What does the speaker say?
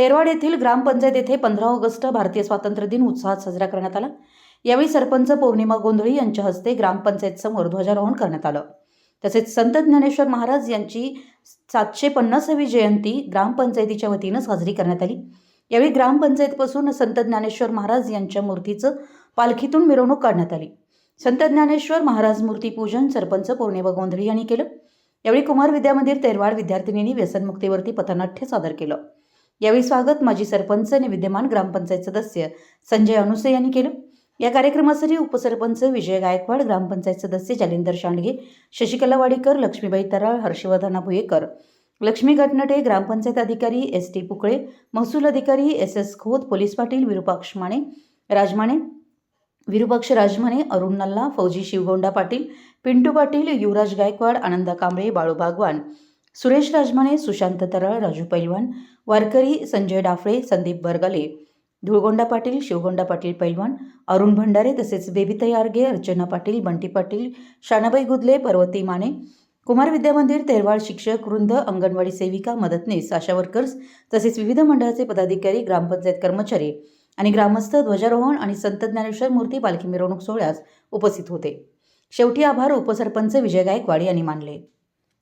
तेरवाड येथील ग्रामपंचायत येथे पंधरा ऑगस्ट भारतीय स्वातंत्र्य दिन उत्साहात साजरा करण्यात आला. यावेळी सरपंच पौर्णिमा गोंधळी यांच्या हस्ते ग्रामपंचायत समोर ध्वजारोहण करण्यात आलं. तसेच संत ज्ञानेश्वर महाराज यांची सातशे पन्नासावी जयंती ग्रामपंचायतीच्या वतीनं साजरी करण्यात आली. यावेळी ग्रामपंचायतपासून संत ज्ञानेश्वर महाराज यांच्या मूर्तीचं पालखीतून मिरवणूक काढण्यात आली. संत ज्ञानेश्वर महाराज मूर्ती पूजन सरपंच पौर्णिमा गोंधळी यांनी केलं. यावेळी कुमार विद्यामंदिर तेरवाड विद्यार्थिनींनी व्यसनमुक्तीवरती पथनाट्य सादर केलं. यावेळी स्वागत माजी सरपंच आणि विद्यमान ग्रामपंचायत सदस्य संजय अनुसे यांनी केलं. या कार्यक्रमासाठी उपसरपंच विजय गायकवाड ग्रामपंचायत सदस्य जालिंदर शांडगे शशिकला वाडीकर लक्ष्मीबाई तराळ हर्षवर्धना भुयेकर लक्ष्मी गटनटे ग्रामपंचायत अधिकारी एस टी पुकळे महसूल अधिकारी S S Khot police Patil Virupaksha Mane Rajmane Virupaksha Rajmane Arun Nalla फौजी शिवगोंडा पाटील पिंटू पाटील युवराज गायकवाड आनंदा कांबळे बाळू भागवान सुरेश राजमाने सुशांत तरळ राजू पैलवान वारकरी संजय डाफळे संदीप बरगले धुळगोंडा पाटील शिवगोंडा पाटील पैलवान अरुण भंडारे तसेच बेबीताई आर्गे अर्चना पाटील बंटी पाटील शानाबाई गुदले पर्वती माने कुमार विद्यामंदिर तेरवाड शिक्षक वृंद अंगणवाडी सेविका मदतनीस आशा वर्कर्स तसेच विविध मंडळाचे पदाधिकारी ग्रामपंचायत कर्मचारी आणि ग्रामस्थ ध्वजारोहण आणि संत ज्ञानेश्वर मूर्ती पालखी मिरवणूक सोहळ्यास उपस्थित होते. शेवटी आभार उपसरपंच विजय गायकवाड यांनी मानले.